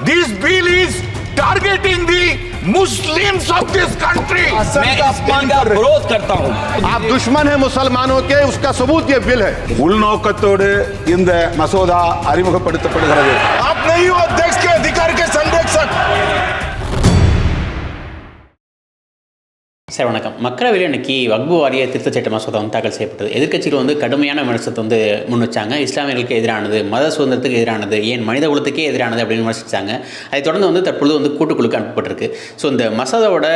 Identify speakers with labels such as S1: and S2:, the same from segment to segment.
S1: This bill is targeting the Muslims of this country.
S2: मैं इस bill का विरोध करता हूँ
S3: आप दुश्मन हैं मुसलमानों के उसका सबूत ये बिल है
S4: உள்நோக்கத்தோடு இந்த மசோதா அறிமுகப்படுத்தப்படுகிறது
S1: आप नहीं हो देश के अधिकार के संरक्षक
S5: சார் வணக்கம். மக்களவையில் இன்னைக்கு வக்பு வாரிய திருத்தச் சட்ட மசோதா வந்து தாக்கல் செய்யப்பட்டது. எதிர்க்கட்சிகள் வந்து கடுமையான விமர்சனத்தை வந்து முன் வச்சாங்க இஸ்லாமியர்களுக்கு எதிரானது மத சுதந்திரத்துக்கு எதிரானது ஏன் மனித குலத்துக்கே எதிரானது அப்படின்னு விமர்சித்தாங்க அதை தொடர்ந்து வந்து தற்பொழுது வந்து கூட்டுக்குழுக்கு அனுப்பப்பட்டிருக்கு. ஸோ இந்த மசோதாவோட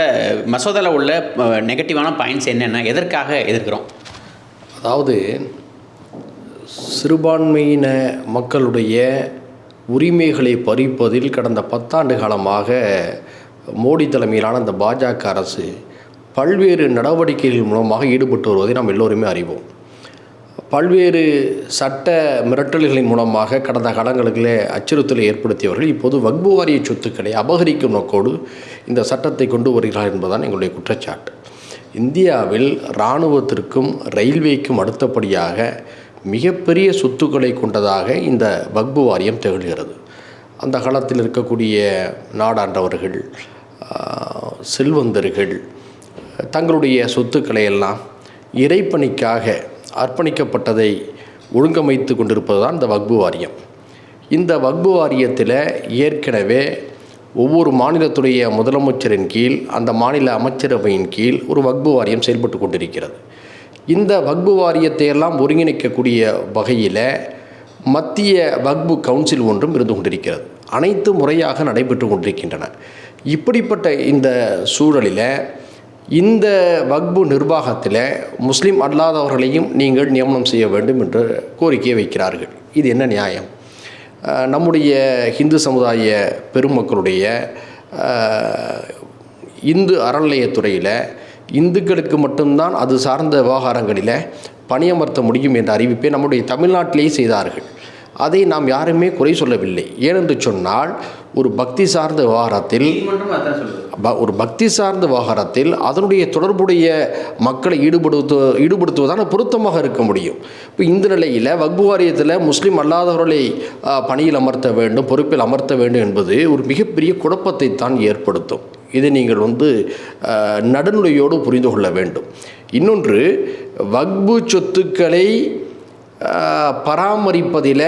S5: மசோதாவில் உள்ள நெகட்டிவான பாயிண்ட்ஸ் என்னென்ன? எதற்காக எதிர்க்கிறோம்?
S6: அதாவது சிறுபான்மையின மக்களுடைய உரிமைகளை பறிப்பதில் கடந்த பத்தாண்டு காலமாக மோடி தலைமையிலான இந்த பாஜக அரசு பல்வேறு நடவடிக்கைகள் மூலமாக ஈடுபட்டு வருவதை நாம் எல்லோருமே அறிவோம். பல்வேறு சட்ட மிரட்டல்களின் மூலமாக கடந்த காலங்களிலே அச்சுறுத்தலை ஏற்படுத்தியவர்கள் இப்போது வக்பு வாரிய சொத்துக்களை அபகரிக்கும் நோக்கோடு இந்த சட்டத்தை கொண்டு வருகிறார் என்பதுதான் எங்களுடைய குற்றச்சாட்டு. இந்தியாவில் இராணுவத்திற்கும் ரயில்வேக்கும் அடுத்தபடியாக மிகப்பெரிய சொத்துக்களை கொண்டதாக இந்த வக்பு வாரியம் திகழ்கிறது. அந்த காலத்தில் இருக்கக்கூடிய நாடாண்டவர்கள் செல்வந்தர்கள் தங்களுடைய சொத்துக்களை எல்லாம் இறைப்பணிக்காக அர்ப்பணிக்கப்பட்டதை ஒழுங்கமைத்து கொண்டிருப்பது தான் இந்த வக்பு வாரியம். இந்த வக்பு வாரியத்தில் ஏற்கனவே ஒவ்வொரு மாநிலத்துடைய முதலமைச்சரின் கீழ் அந்த மாநில அமைச்சரவையின் கீழ் ஒரு வக்பு வாரியம் செயல்பட்டு கொண்டிருக்கிறது. இந்த வக்பு வாரியத்தை எல்லாம் ஒருங்கிணைக்கக்கூடிய வகையில் மத்திய வக்பு கவுன்சில் ஒன்றும் இருந்து கொண்டிருக்கிறது. அனைத்து முறையாக நடைபெற்று கொண்டிருக்கின்றன. இப்படிப்பட்ட இந்த சூழலில் இந்த வக்பு நிர்வாகத்தில் முஸ்லீம் அல்லாதவர்களையும் நீங்கள் நியமனம் செய்ய வேண்டும் என்று கோரிக்கையை வைக்கிறார்கள். இது என்ன நியாயம்? நம்முடைய இந்து சமுதாய பெருமக்களுடைய இந்து அறநிலையத்துறையில் இந்துக்களுக்கு மட்டும்தான் அது சார்ந்த விவகாரங்களில் பணியமர்த்த முடியும் என்ற அறிவிப்பை நம்முடைய தமிழ்நாட்டிலேயே செய்தார்கள். அதை நாம் யாருமே குறை சொல்லவில்லை. ஏனென்று சொன்னால் ஒரு பக்தி சார்ந்த விவகாரத்தில் ஒரு பக்தி சார்ந்த விவகாரத்தில் அதனுடைய தொடர்புடைய மக்களை ஈடுபடுத்து ஈடுபடுத்துவதான பொருத்தமாக இருக்க முடியும். இப்போ இந்த நிலையில் வக்பு வாரியத்தில் முஸ்லீம் அல்லாதவர்களை பணியில் அமர்த்த வேண்டும் பொறுப்பில் அமர்த்த வேண்டும் என்பது ஒரு மிகப்பெரிய குழப்பத்தை தான் ஏற்படுத்தும். இதை நீங்கள் வந்து நடுநிலையோடு புரிந்து கொள்ள வேண்டும். இன்னொன்று வக்பு சொத்துக்களை பராமரிப்பதில்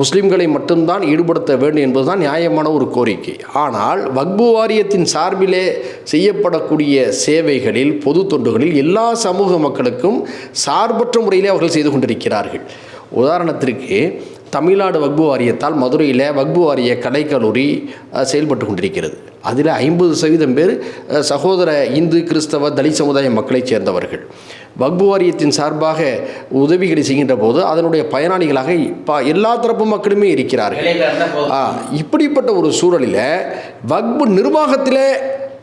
S6: முஸ்லீம்களை மட்டும்தான் ஈடுபடுத்த வேண்டும் என்பதுதான் நியாயமான ஒரு கோரிக்கை. ஆனால் வக்பு வாரியத்தின் சார்பிலே செய்யப்படக்கூடிய சேவைகளில் பொது தொண்டுகளில் எல்லா சமூக மக்களுக்கும் சார்பற்ற முறையிலே அவர்கள் செய்து கொண்டிருக்கிறார்கள். உதாரணத்திற்கு தமிழ்நாடு வக்பு வாரியத்தால் மதுரையில் வக்பு வாரிய கலைக்கல்லூரி செயல்பட்டு கொண்டிருக்கிறது. அதில் ஐம்பது சதவீதம் பேர் சகோதர இந்து கிறிஸ்தவ தலித் சமுதாய மக்களைச் சேர்ந்தவர்கள். வக்பு வாரியத்தின் சார்பாக உதவிகளை செய்கின்ற போது அதனுடைய பயனாளிகளாக ப எல்லா தரப்பு மக்களுமே இருக்கிறார்கள். இப்படிப்பட்ட ஒரு சூழலில் வக்பு நிர்வாகத்தில்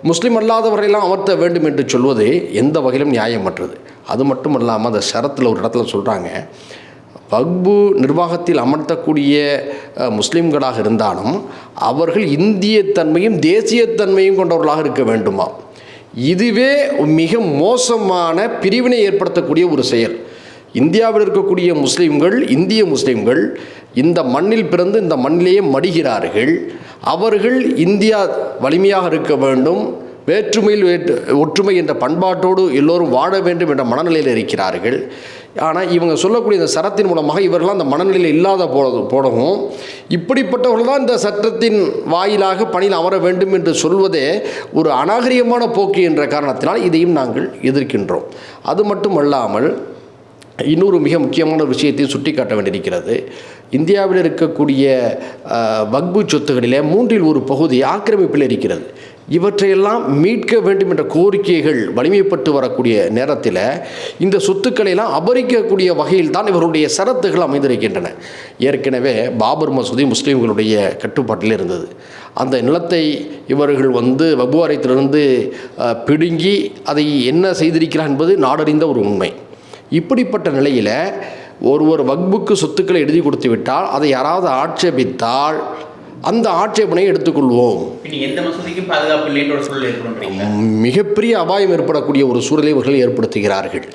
S6: முஸ்லீம் அல்லாதவரையெல்லாம் அமர்த்த வேண்டும் என்று சொல்வது எந்த வகையிலும் நியாயமற்றது. அது மட்டும் இல்லாமல் அந்த ஷரத்தில் ஒரு இடத்துல சொல்கிறாங்க வக்பு நிர்வாகத்தில் அமர்த்தக்கூடிய முஸ்லிம்களாக இருந்தாலும் அவர்கள் இந்திய தன்மையும் தேசியத்தன்மையும் கொண்டவர்களாக இருக்க வேண்டுமா இதுவே மிக மோசமான பிரிவினை ஏற்படுத்தக்கூடிய ஒரு செயல். இந்தியாவில் இருக்கக்கூடிய முஸ்லீம்கள் இந்திய முஸ்லீம்கள் இந்த மண்ணில் பிறந்து இந்த மண்ணிலேயே மடிகிறார்கள். அவர்கள் இந்தியா வலிமையாக இருக்க வேண்டும். வேற்றுமையில் வேற்று ஒற்றுமை என்ற பண்பாட்டோடு எல்லோரும் வாழ வேண்டும் என்ற மனநிலையில் இருக்கிறார்கள். ஆனால் இவங்க சொல்லக்கூடிய இந்த சரத்தின் மூலமாக இவர்கள்லாம் அந்த மனநிலையில் இல்லாத போது போடவும் இப்படிப்பட்டவர்கள் தான் இந்த சட்டத்தின் வாயிலாக பணியில் அமர வேண்டும் என்று சொல்வதே ஒரு அநாகரிகமான போக்கு என்ற காரணத்தினால் இதையும் நாங்கள் எதிர்க்கின்றோம். அது மட்டுமல்லாமல் இன்னொரு மிக முக்கியமான ஒரு விஷயத்தை சுட்டிக்காட்ட வேண்டியிருக்கிறது. இந்தியாவில் இருக்கக்கூடிய வக்பு சொத்துகளிலே மூன்றில் ஒரு பகுதி ஆக்கிரமிப்பில் இருக்கிறது. இவற்றையெல்லாம் மீட்க வேண்டும் என்ற கோரிக்கைகள் வலிமைப்பட்டு வரக்கூடிய நேரத்தில் இந்த சொத்துக்களை எல்லாம் அபரிக்கக்கூடிய வகையில் தான் இவருடைய சரத்துகள் அமைந்திருக்கின்றன. ஏற்கனவே பாபர் மசூதி முஸ்லீம்களுடைய கட்டுப்பாட்டில் இருந்தது. அந்த நிலத்தை இவர்கள் வந்து வகுவாரத்திலிருந்து பிடுங்கி அதை என்ன செய்திருக்கிறார் என்பது நாடறிந்த ஒரு உண்மை. இப்படிப்பட்ட நிலையில் ஒருவர் வக்புக்கு சொத்துக்களை எழுதி கொடுத்து விட்டால் அதை யாராவது ஆட்சேபித்தால் அந்த ஆட்சேபனை எடுத்துக்கொள்வோம்.
S5: ஒரு
S6: மிகப்பெரிய அபாயம் ஏற்படக்கூடிய ஒரு சூழலை இவர்கள் ஏற்படுத்துகிறார்கள்.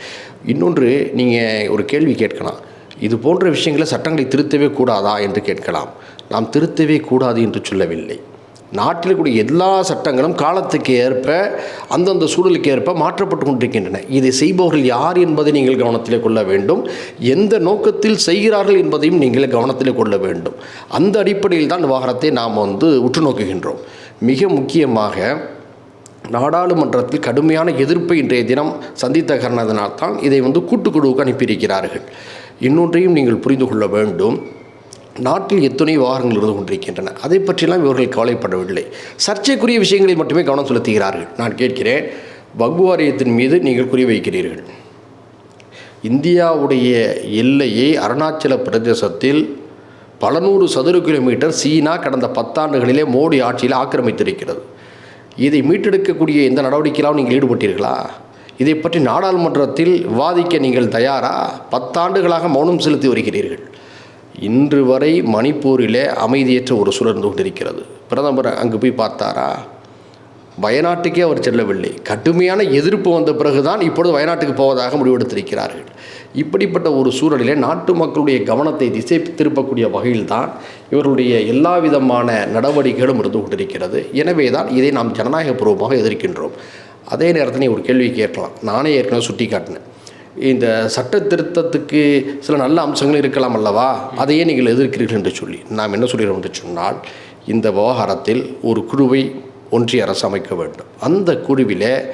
S6: இன்னொன்று நீங்கள் ஒரு கேள்வி கேட்கலாம். இது போன்ற விஷயங்களை சட்டங்களை திருத்தவே கூடாதா என்று கேட்கலாம். நாம் திருத்தவே கூடாது என்று சொல்லவில்லை. நாட்டில் கூடிய எல்லா சட்டங்களும் காலத்துக்கு ஏற்ப அந்தந்த சூழலுக்கு ஏற்ப மாற்றப்பட்டு கொண்டிருக்கின்றன. இதை செய்பவர்கள் யார் என்பதை நீங்கள் கவனத்தில் கொள்ள வேண்டும். எந்த நோக்கத்தில் செய்கிறார்கள் என்பதையும் நீங்கள் கவனத்தில் கொள்ள வேண்டும். அந்த அடிப்படையில் தான் விவகாரத்தை நாம் வந்து உற்று நோக்குகின்றோம். மிக முக்கியமாக நாடாளுமன்றத்தில் கடுமையான எதிர்ப்பை இன்றைய தினம் சந்தித்த காரணத்தினால்தான் இதை வந்து கூட்டுக்குழுவுக்கு அனுப்பியிருக்கிறார்கள். இன்னொன்றையும் நீங்கள் புரிந்து கொள்ள வேண்டும். நாட்டில் எத்தனை விவகாரங்கள் இருந்து கொண்டிருக்கின்றன. அதை பற்றியெல்லாம் இவர்கள் கவலைப்படவில்லை. சர்ச்சைக்குரிய விஷயங்களில் மட்டுமே கவனம் செலுத்துகிறார்கள். நான் கேட்கிறேன் வக்பு வாரியத்தின் மீது நீங்கள் குறிவைக்கிறீர்கள் இந்தியாவுடைய எல்லையை அருணாச்சல பிரதேசத்தில் பல நூறு சதுர கிலோமீட்டர் சீனா கடந்த பத்தாண்டுகளிலே மோடி ஆட்சியில் ஆக்கிரமித்திருக்கிறது. இதை மீட்டெடுக்கக்கூடிய எந்த நடவடிக்கையிலும் நீங்கள் ஈடுபட்டீர்களா? இதை பற்றி நாடாளுமன்றத்தில் விவாதிக்க நீங்கள் தயாரா? பத்தாண்டுகளாக மௌனம் செலுத்தி வருகிறீர்கள். இன்று வரை மணிப்பூரிலே அமைதியற்ற ஒரு சூழல் இருந்து கொண்டிருக்கிறது பிரதமர் அங்கு போய் பார்த்தாரா? வயநாட்டுக்கே அவர் செல்லவில்லை. கடுமையான எதிர்ப்பு வந்த பிறகுதான் இப்பொழுது வயநாட்டுக்கு போவதாக முடிவெடுத்திருக்கிறார்கள். இப்படிப்பட்ட ஒரு சூழலிலே நாட்டு மக்களுடைய கவனத்தை திசை திருப்பக்கூடிய வகையில்தான் இவர்களுடைய எல்லா விதமான நடவடிக்கைகளும் இருந்து கொண்டிருக்கிறது. எனவே தான் இதை நாம் ஜனநாயகபூர்வமாக எதிர்க்கின்றோம். அதே நேரத்தில் ஒரு கேள்வி கேட்கலாம். நானே ஏற்கனவே சுட்டி காட்டினேன் இந்த சட்ட திருத்தத்துக்கு சில நல்ல அம்சங்கள் இருக்கலாம் அல்லவா? அதையே நீங்கள் எதிர்க்கிறீர்கள் என்று சொல்லி. நாம் என்ன சொல்கிறோம் என்று சொன்னால் இந்த விவகாரத்தில் ஒரு குழுவை ஒன்றிய அரசு அமைக்க வேண்டும். அந்த குழுவிலே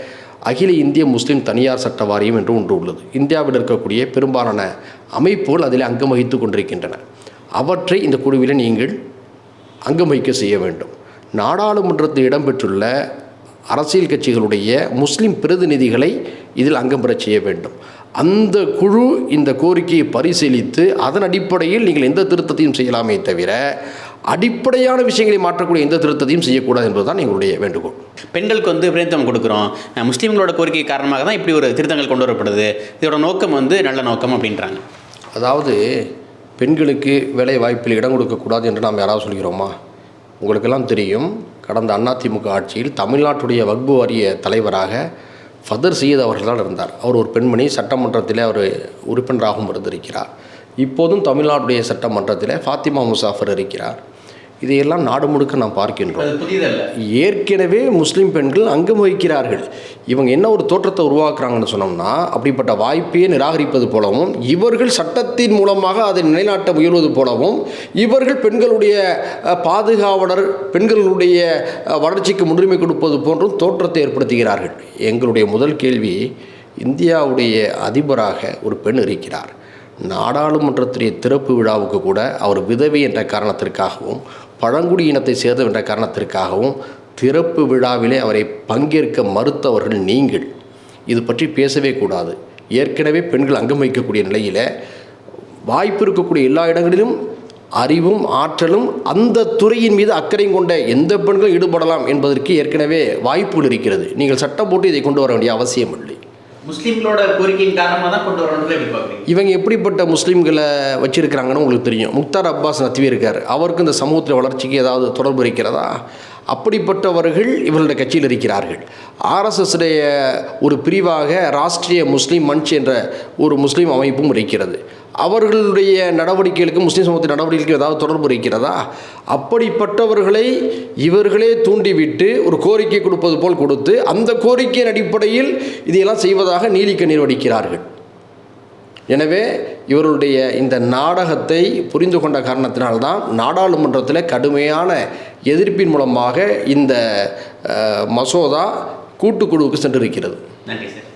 S6: அகில இந்திய முஸ்லீம் தனியார் சட்ட வாரியம் என்று ஒன்று உள்ளது. இந்தியாவில் இருக்கக்கூடிய பெரும்பாலான அமைப்புகள் அதில் அங்கம் வகித்து கொண்டிருக்கின்றன. அவற்றை இந்த குழுவில் நீங்கள் அங்கம் வகிக்க செய்ய வேண்டும். நாடாளுமன்றத்தில் இடம்பெற்றுள்ள அரசியல் கட்சிகளுடைய முஸ்லீம் பிரதிநிதிகளை இதில் அங்கம் பெறச் செய்ய வேண்டும். அந்த குழு இந்த கோரிக்கையை பரிசீலித்து அதன் அடிப்படையில் நீங்கள் எந்த திருத்தத்தையும் செய்யலாமே தவிர அடிப்படையான விஷயங்களை மாற்றக்கூடிய எந்த திருத்தத்தையும் செய்யக்கூடாது என்பதுதான் எங்களுடைய வேண்டுகோள்.
S5: பெண்களுக்கு வந்து பிரதித்துவம் கொடுக்குறோம். முஸ்லீம்களோட கோரிக்கை காரணமாக தான் இப்படி ஒரு திருத்தங்கள் கொண்டு வரப்படுது. இதோட நோக்கம் வந்து நல்ல நோக்கம் அப்படின்றாங்க.
S6: அதாவது பெண்களுக்கு வேலை வாய்ப்பில் இடம் கொடுக்கக்கூடாது என்று நாம் யாராவது சொல்கிறோமா? உங்களுக்கெல்லாம் தெரியும் கடந்த அதிமுக ஆட்சியில் தமிழ்நாட்டுடைய வக்பு வாரிய தலைவராக ஃபதர் சீத் அவர்களால் இருந்தார். அவர் ஒரு பெண்மணி சட்டமன்றத்தில் அவர் உறுப்பினராகவும் இருந்திருக்கிறார். இப்போதும் தமிழ்நாட்டுடைய சட்டமன்றத்தில் ஃபாத்திமா முசாஃபர் இருக்கிறார். இதையெல்லாம் நாடு முழுக்க நாம் பார்க்கின்றோம். ஏற்கனவே முஸ்லீம் பெண்கள் அங்கம் வகிக்கிறார்கள் இவங்க என்ன ஒரு தோற்றத்தை உருவாக்குறாங்கன்னு சொன்னோம்னா அப்படிப்பட்ட வாய்ப்பையே நிராகரிப்பது போலவும் இவர்கள் சட்டத்தின் மூலமாக அதை நிலைநாட்ட முயல்வது போலவும் இவர்கள் பெண்களுடைய பாதுகாவலர் பெண்களுடைய வளர்ச்சிக்கு முன்னுரிமை கொடுப்பது போன்றும் தோற்றத்தை ஏற்படுத்துகிறார்கள். எங்களுடைய முதல் கேள்வி இந்தியாவுடைய அதிபராக ஒரு பெண் இருக்கிறார். நாடாளுமன்றத்துடைய திறப்பு விழாவுக்கு கூட அவர் விதவை என்ற காரணத்திற்காகவும் பழங்குடி இனத்தை சேர்ந்தவர் என்ற காரணத்திற்காகவும் திறப்பு விழாவிலே அவரை பங்கேற்க மறுத்தவர்கள் நீங்கள். இது பற்றி பேசவே கூடாது. ஏற்கனவே பெண்கள் அங்கம் வைக்கக்கூடிய நிலையில் வாய்ப்பு இருக்கக்கூடிய எல்லா இடங்களிலும் அறிவும் ஆற்றலும் அந்த துறையின் மீது அக்கறையும் கொண்ட எந்த பெண்களும் ஈடுபடலாம் என்பதற்கு ஏற்கனவே வாய்ப்புகள் இருக்கிறது. நீங்கள் சட்டம் போட்டு இதை கொண்டு வர வேண்டிய அவசியம் இல்லை
S5: முஸ்லீம்களோட கோரிக்கையின் காரணமாக தான் கொண்டு வரணும்னு எப்படி பார்க்குறீங்க
S6: இவங்க எப்படிப்பட்ட முஸ்லீம்களை வச்சிருக்கிறாங்கன்னு உங்களுக்கு தெரியும். முக்தார் அப்பாஸ் நத்வி இருக்கார். அவருக்கு இந்த சமூகத்தில் வளர்ச்சிக்கு ஏதாவது தொடர்பு இருக்கிறதா? அப்படிப்பட்டவர்கள் இவர்களுடைய கட்சியில் இருக்கிறார்கள். ஆர்எஸ்எஸ்டைய ஒரு பிரிவாக ராஷ்ட்ரிய முஸ்லீம் மன்ச் என்ற ஒரு முஸ்லீம் அமைப்பும் இருக்கிறது. அவர்களுடைய நடவடிக்கைகளுக்கு முஸ்லீம் சமூகத்தின் நடவடிக்கைகளுக்கு ஏதாவது தொடர்பு இருக்கிறதா? அப்படிப்பட்டவர்களை இவர்களே தூண்டிவிட்டு ஒரு கோரிக்கை கொடுப்பது போல் கொடுத்து அந்த கோரிக்கையின் அடிப்படையில் இதையெல்லாம் செய்வதாக நீலிக்கண்ணீர் வடிக்கிறார்கள். எனவே இவருடைய இந்த நாடகத்தை புரிந்து கொண்ட காரணத்தினால்தான் நாடாளுமன்றத்தில் கடுமையான எதிர்ப்பின் மூலமாக இந்த மசோதா கூட்டுக்குழுவுக்கு சென்றிருக்கிறது.
S5: நன்றி சார்.